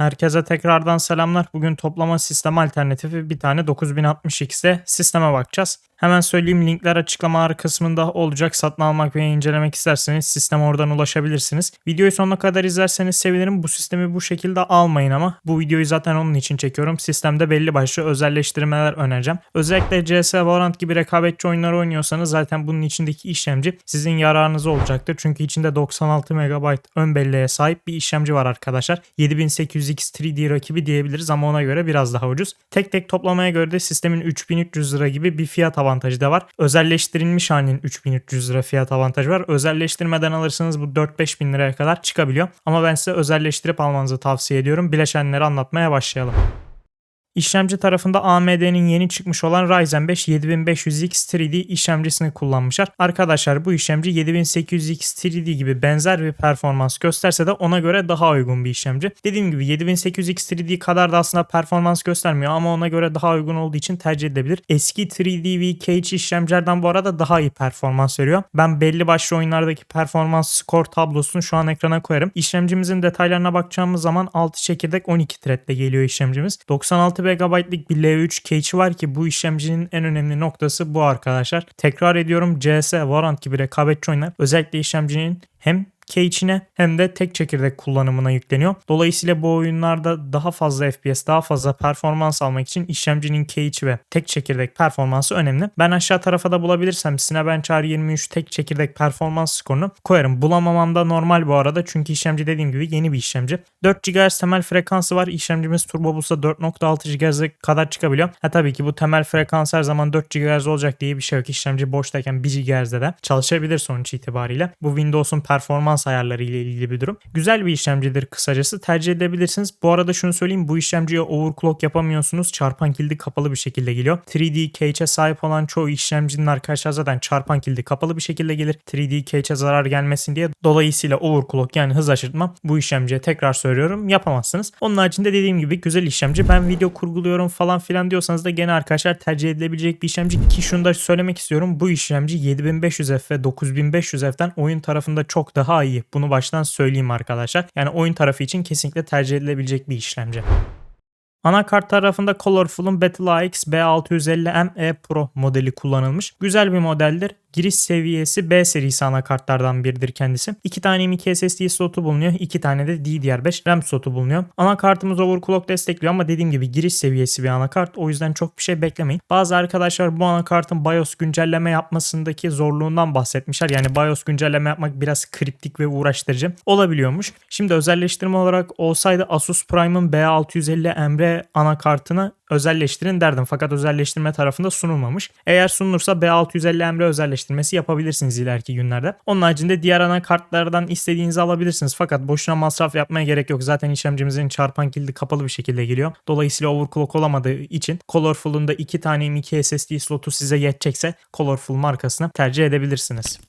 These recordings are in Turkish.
Herkese tekrardan selamlar. Bugün toplama sistem alternatifi bir tane 9060X'e sisteme bakacağız. Hemen söyleyeyim linkler açıklamalar kısmında olacak. Satın almak ve incelemek isterseniz sisteme oradan ulaşabilirsiniz. Videoyu sonuna kadar izlerseniz sevinirim. Bu sistemi bu şekilde almayın ama bu videoyu zaten onun için çekiyorum. Sistemde belli başlı özelleştirmeler önereceğim. Özellikle CS Valorant gibi rekabetçi oyunlar oynuyorsanız zaten bunun içindeki işlemci sizin yararınıza olacaktır. Çünkü içinde 96 MB ön belleğe sahip bir işlemci var arkadaşlar. 7800X 3D rakibi diyebiliriz ama ona göre biraz daha ucuz. Tek tek toplamaya göre de sistemin 3300 lira gibi bir fiyat avantajı da var. Özelleştirilmiş halinin 3300 lira fiyat avantajı var. Özelleştirmeden alırsanız bu 4-5 bin liraya kadar çıkabiliyor. Ama ben size özelleştirip almanızı tavsiye ediyorum. Bileşenleri anlatmaya başlayalım. İşlemci tarafında AMD'nin yeni çıkmış olan Ryzen 5 7500X 3D işlemcisini kullanmışlar. Arkadaşlar bu işlemci 7800X 3D gibi benzer bir performans gösterse de ona göre daha uygun bir işlemci. Dediğim gibi 7800X 3D kadar da aslında performans göstermiyor ama ona göre daha uygun olduğu için tercih edilebilir. Eski 3D VKH işlemcilerden bu arada daha iyi performans veriyor. Ben belli başlı oyunlardaki performans skor tablosunu şu an ekrana koyarım. İşlemcimizin detaylarına bakacağımız zaman 6 çekirdek 12 threadle geliyor işlemcimiz. 96 GB'lık bir L3 cache var ki bu işlemcinin en önemli noktası bu arkadaşlar. Tekrar ediyorum CS, Valorant gibi rekabetçi oyunlar özellikle işlemcinin hem cache'ine hem de tek çekirdek kullanımına yükleniyor. Dolayısıyla bu oyunlarda daha fazla FPS, daha fazla performans almak için işlemcinin cache ve tek çekirdek performansı önemli. Ben aşağı tarafa da bulabilirsem Cinebench 23 tek çekirdek performans skorunu koyarım. Bulamamam da normal bu arada çünkü işlemci dediğim gibi yeni bir işlemci. 4 GHz temel frekansı var. İşlemcimiz Turbo Boost'a 4.6 GHz'e kadar çıkabiliyor. Ha tabii ki bu temel frekans her zaman 4 GHz olacak diye bir şey yok. İşlemci boştayken 1 GHz'de de çalışabilir sonuç itibariyle. Bu Windows'un performans ayarları ile ilgili bir durum. Güzel bir işlemcidir kısacası tercih edebilirsiniz. Bu arada şunu söyleyeyim bu işlemciye overclock yapamıyorsunuz. Çarpan kilidi kapalı bir şekilde geliyor. 3D cache'e sahip olan çoğu işlemcinin arkadaşlar zaten çarpan kilidi kapalı bir şekilde gelir. 3D cache'e zarar gelmesin diye. Dolayısıyla overclock yani hız aşırtma bu işlemciye tekrar söylüyorum yapamazsınız. Onun haricinde dediğim gibi güzel işlemci. Ben video kurguluyorum falan filan diyorsanız da gene arkadaşlar tercih edilebilecek bir işlemci ki şunu da söylemek istiyorum. Bu işlemci 7500F ve 9500F'den oyun tarafında çok daha iyi. Bunu baştan söyleyeyim arkadaşlar. Yani oyun tarafı için kesinlikle tercih edilebilecek bir işlemci. Anakart tarafında Colorful'un Battle AX B650M Pro modeli kullanılmış. Güzel bir modeldir. Giriş seviyesi B serisi anakartlardan biridir kendisi. 2 tane M.2 SSD slotu bulunuyor. 2 tane de DDR5 RAM slotu bulunuyor. Anakartımız overclock destekliyor ama dediğim gibi giriş seviyesi bir anakart. O yüzden çok bir şey beklemeyin. Bazı arkadaşlar bu anakartın BIOS güncelleme yapmasındaki zorluğundan bahsetmişler. Yani BIOS güncelleme yapmak biraz kriptik ve uğraştırıcı olabiliyormuş. Şimdi özelleştirme olarak olsaydı Asus Prime'ın B650 Emre anakartını özelleştirin derdim. Fakat özelleştirme tarafında sunulmamış. Eğer sunulursa B650 Emre özelleştirmesi yapabilirsiniz ileriki günlerde. Onun haricinde diğer anakartlardan istediğinizi alabilirsiniz. Fakat boşuna masraf yapmaya gerek yok. Zaten işlemcimizin çarpan kilidi kapalı bir şekilde geliyor. Dolayısıyla overclock olamadığı için Colorful'un da 2 tane M.2 SSD slotu size yetecekse Colorful markasını tercih edebilirsiniz.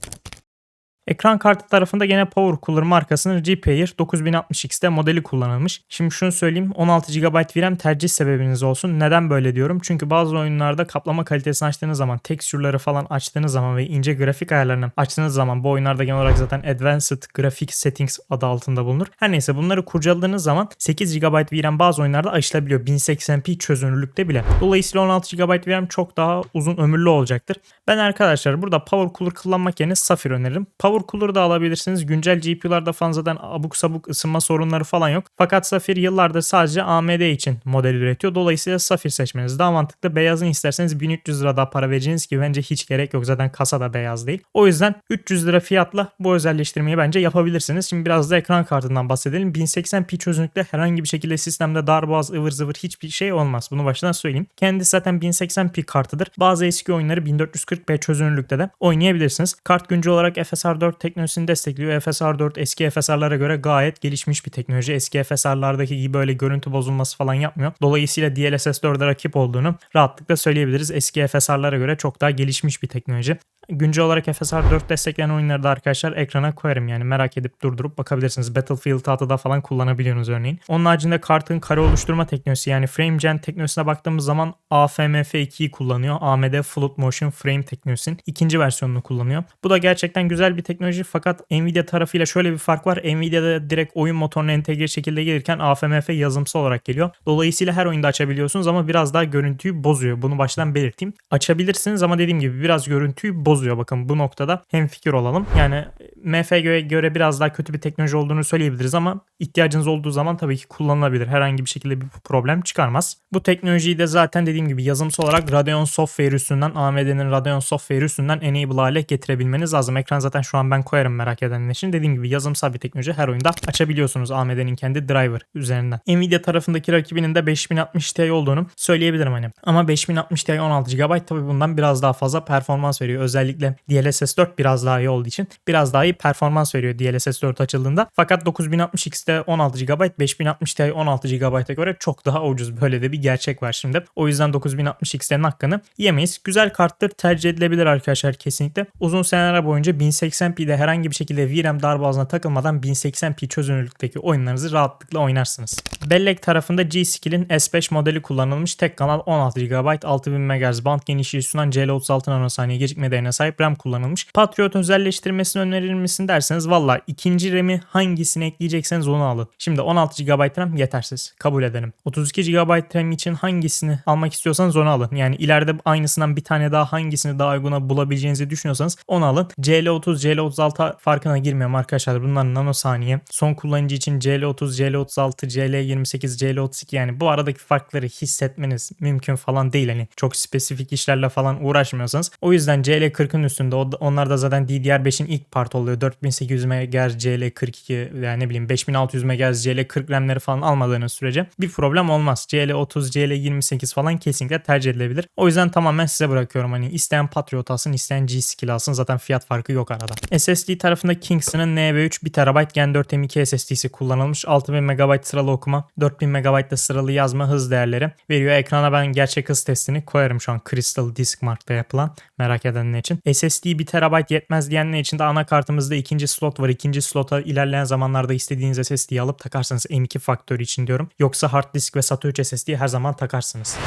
Ekran kartı tarafında gene Power Cooler markasının Repair 9060X'te modeli kullanılmış. Şimdi şunu söyleyeyim 16 GB VRAM tercih sebebiniz olsun. Neden böyle diyorum? Çünkü bazı oyunlarda kaplama kalitesini açtığınız zaman, tekstürleri falan açtığınız zaman ve ince grafik ayarlarını açtığınız zaman bu oyunlarda genel olarak zaten Advanced Graphic Settings adı altında bulunur. Her neyse bunları kurcaladığınız zaman 8 GB VRAM bazı oyunlarda aşılabiliyor. 1080p çözünürlükte bile. Dolayısıyla 16 GB VRAM çok daha uzun ömürlü olacaktır. Ben arkadaşlar burada Power Cooler kullanmak yerine Sapphire öneririm. Power Cooler'ı da alabilirsiniz. Güncel GPU'larda falan zaten abuk sabuk ısınma sorunları falan yok. Fakat Sapphire yıllardır sadece AMD için model üretiyor. Dolayısıyla Sapphire seçmeniz daha mantıklı. Beyazını isterseniz 1300 lira daha para vereceğiniz gibi bence hiç gerek yok. Zaten kasa da beyaz değil. O yüzden 300 lira fiyatla bu özelleştirmeyi bence yapabilirsiniz. Şimdi biraz da ekran kartından bahsedelim. 1080p çözünürlükte herhangi bir şekilde sistemde darboğaz ıvır zıvır hiçbir şey olmaz. Bunu baştan söyleyeyim. Kendisi zaten 1080p kartıdır. Bazı eski oyunları 1440p çözünürlükte de oynayabilirsiniz. Kart güncel olarak FSR 4 teknolojisini destekliyor. FSR 4 eski FSR'lara göre gayet gelişmiş bir teknoloji. Eski FSR'lardaki gibi böyle görüntü bozulması falan yapmıyor. Dolayısıyla DLSS 4'e rakip olduğunu rahatlıkla söyleyebiliriz. Eski FSR'lara göre çok daha gelişmiş bir teknoloji. Güncel olarak FSR 4 destekleyen oyunları da arkadaşlar ekrana koyarım yani merak edip durdurup bakabilirsiniz. Battlefield 6'da falan kullanabiliyorsunuz örneğin. Onun haricinde kartın kare oluşturma teknolojisi yani Frame Gen teknolojisine baktığımız zaman AFMF2'yi kullanıyor. AMD Fluid Motion Frame teknolojisinin ikinci versiyonunu kullanıyor. Bu da gerçekten güzel bir teknoloji fakat Nvidia tarafıyla şöyle bir fark var. Nvidia'da direkt oyun motoruna entegre şekilde gelirken AFMF yazımsal olarak geliyor. Dolayısıyla her oyunda açabiliyorsunuz ama biraz daha görüntüyü bozuyor. Bunu baştan belirteyim. Açabilirsiniz ama dediğim gibi biraz görüntüyü bozuyor. Bakın bu noktada hem fikir olalım. Yani MFG'ye göre biraz daha kötü bir teknoloji olduğunu söyleyebiliriz ama ihtiyacınız olduğu zaman tabii ki kullanılabilir. Herhangi bir şekilde bir problem çıkarmaz. Bu teknolojiyi de zaten dediğim gibi yazımsal olarak Radeon Software üstünden AMD'nin Radeon Software üstünden enable hale getirebilmeniz lazım. Ekran zaten şu an ben koyarım merak edenler için. Dediğim gibi yazımsal bir teknoloji her oyunda açabiliyorsunuz AMD'nin kendi driver üzerinden. Nvidia tarafındaki rakibinin de 5060 Ti olduğunu söyleyebilirim hani. Ama 5060 Ti 16 GB tabii bundan biraz daha fazla performans veriyor. Özellikle DLSS 4 biraz daha iyi olduğu için biraz daha iyi performans veriyor DLSS 4 açıldığında. Fakat 9060 X'te 16 GB, 5060 Ti 16 GB'a göre çok daha ucuz. Böyle de bir gerçek var şimdi. O yüzden 9060 X'lerin hakkını yemeyiz. Güzel karttır tercih edilebilir arkadaşlar kesinlikle. Uzun seneler boyunca 1080p'de herhangi bir şekilde VRAM darbazına takılmadan 1080p çözünürlükteki oyunlarınızı rahatlıkla oynarsınız. Bellek tarafında G-Skill'in S5 modeli kullanılmış tek kanal 16 GB 6000 MHz band genişliği sunan CL36 nanosaniye gecikme değerine sahip RAM kullanılmış. Patriot özelleştirmesini önerir misin derseniz valla ikinci RAM'i hangisini ekleyecekseniz onu alın. Şimdi 16 GB RAM yetersiz. Kabul edelim. 32 GB RAM için hangisini almak istiyorsanız onu alın. Yani ileride aynısından bir tane daha hangisini daha uyguna bulabileceğinizi düşünüyorsanız onu alın. CL30, CL36 farkına girmiyorum arkadaşlar. Bunlar nanosaniye. Son kullanıcı için CL30, CL36, CL28, CL32 yani bu aradaki farkları hissetmeniz mümkün falan değil. Hani çok spesifik işlerle falan uğraşmıyorsanız. O yüzden CL40'ın üstünde onlar da zaten DDR5'in ilk part oluyor. 4800 MHz CL42 yani ne bileyim 5600 MHz CL40 RAM'leri falan almadığınız sürece bir problem olmaz. CL30, CL28 falan kesinlikle tercih edilebilir. O yüzden tamamen size bırakıyorum. Hani isteyen Patriot alsın, isteyen G-Skill alsın. Zaten fiyat farkı yok arada. SSD tarafında Kingston'ın NV3 1 TB Gen 4 M2 SSD'si kullanılmış. 6000 MB sıralı okuma, 4000 MB da sıralı yazma hız değerleri veriyor. Ekrana ben gerçek hız testini koyarım şu an Crystal Disk Mark'ta yapılan merak edenler için. SSD 1 TB yetmez diyenler için de anakartımızda ikinci slot var. İkinci slota ilerleyen zamanlarda istediğiniz SSD'yi alıp takarsanız M2 faktörü için diyorum. Yoksa hard disk ve SATA 3 SSD'yi her zaman takarsınız.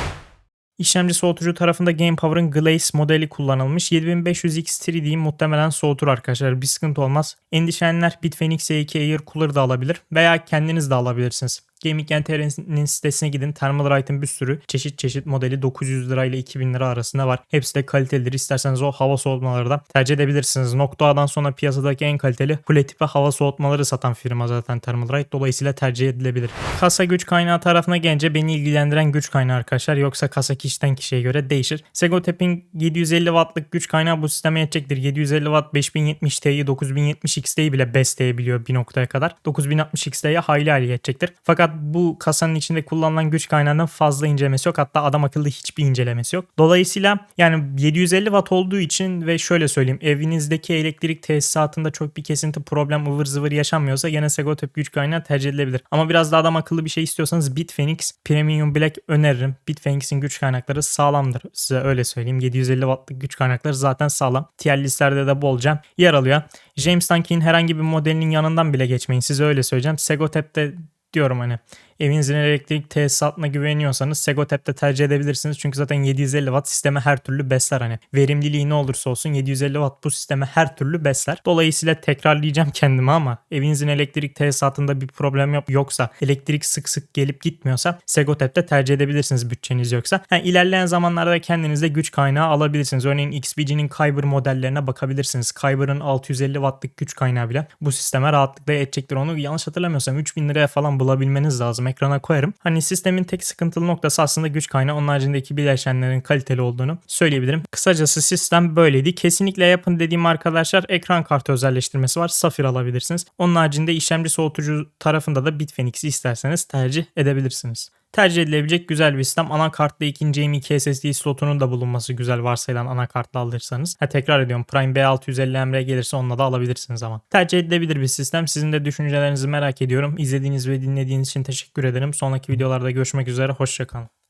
İşlemci soğutucu tarafında GamePower'ın Glaze modeli kullanılmış. 7500X 3D muhtemelen soğutur arkadaşlar. Bir sıkıntı olmaz. Endişelenenler Bitfenix E2 Air Cooler da alabilir veya kendiniz de alabilirsiniz. Gaming NTR'nin sitesine gidin. Thermalright'ın bir sürü çeşit çeşit modeli 900 lira ile 2000 lira arasında var. Hepsi de kalitelidir. İsterseniz o hava soğutmaları da tercih edebilirsiniz. Nokta A'dan sonra piyasadaki en kaliteli kule tipi hava soğutmaları satan firma zaten Thermalright. Dolayısıyla tercih edilebilir. Kasa güç kaynağı tarafına gelince beni ilgilendiren güç kaynağı arkadaşlar. Yoksa kasa kişiden kişiye göre değişir. Segotep'in 750 wattlık güç kaynağı bu sisteme yetecektir. 750 watt 5070 Ti'yi 9070 XT'yi bile besleyebiliyor bir noktaya kadar. 9060 XT'ye hayli hayli yetecektir. Fakat bu kasanın içinde kullanılan güç kaynağından fazla incelemesi yok. Hatta adam akıllı hiçbir incelemesi yok. Dolayısıyla yani 750 watt olduğu için ve şöyle söyleyeyim evinizdeki elektrik tesisatında çok bir kesinti problem ıvır zıvır yaşanmıyorsa yine Segotep güç kaynağı tercih edilebilir. Ama biraz daha adam akıllı bir şey istiyorsanız Bitfenix Premium Black öneririm. Bitfenix'in güç kaynakları sağlamdır. Size öyle söyleyeyim. 750 wattlık güç kaynakları zaten sağlam. Tier listelerde de bolca yer alıyor. James Dunkin'in herhangi bir modelinin yanından bile geçmeyin. Size öyle söyleyeceğim. Segotep'te diyorum hani evinizin elektrik tesisatına güveniyorsanız Segotep'te tercih edebilirsiniz. Çünkü zaten 750 watt sisteme her türlü besler hani. Verimliliği ne olursa olsun 750 watt bu sisteme her türlü besler. Dolayısıyla tekrarlayacağım kendimi ama evinizin elektrik tesisatında bir problem yok yoksa elektrik sık sık gelip gitmiyorsa Segotep'te tercih edebilirsiniz bütçeniz yoksa. Yani ilerleyen zamanlarda kendinizde güç kaynağı alabilirsiniz. Örneğin XPG'nin Kyber modellerine bakabilirsiniz. Kyber'ın 650 wattlık güç kaynağı bile bu sisteme rahatlıkla yetecektir. Onu yanlış hatırlamıyorsam 3000 liraya falan bulabilmeniz lazım. Ekrana koyarım. Hani sistemin tek sıkıntılı noktası aslında güç kaynağı. Onun haricindeki bileşenlerin kaliteli olduğunu söyleyebilirim. Kısacası sistem böyleydi. Kesinlikle yapın dediğim arkadaşlar ekran kartı özelleştirmesi var. Safir alabilirsiniz. Onun haricinde işlemci soğutucu tarafında da Bitfenix'i isterseniz tercih edebilirsiniz tercih edilebilecek güzel bir sistem. Anakartta ikinci M2 SSD slotunun da bulunması güzel varsayılan anakartla alırsanız. Ha, tekrar ediyorum Prime B650 MR gelirse onunla da alabilirsiniz ama. Tercih edilebilir bir sistem. Sizin de düşüncelerinizi merak ediyorum. İzlediğiniz ve dinlediğiniz için teşekkür ederim. Sonraki videolarda görüşmek üzere. Hoşçakalın.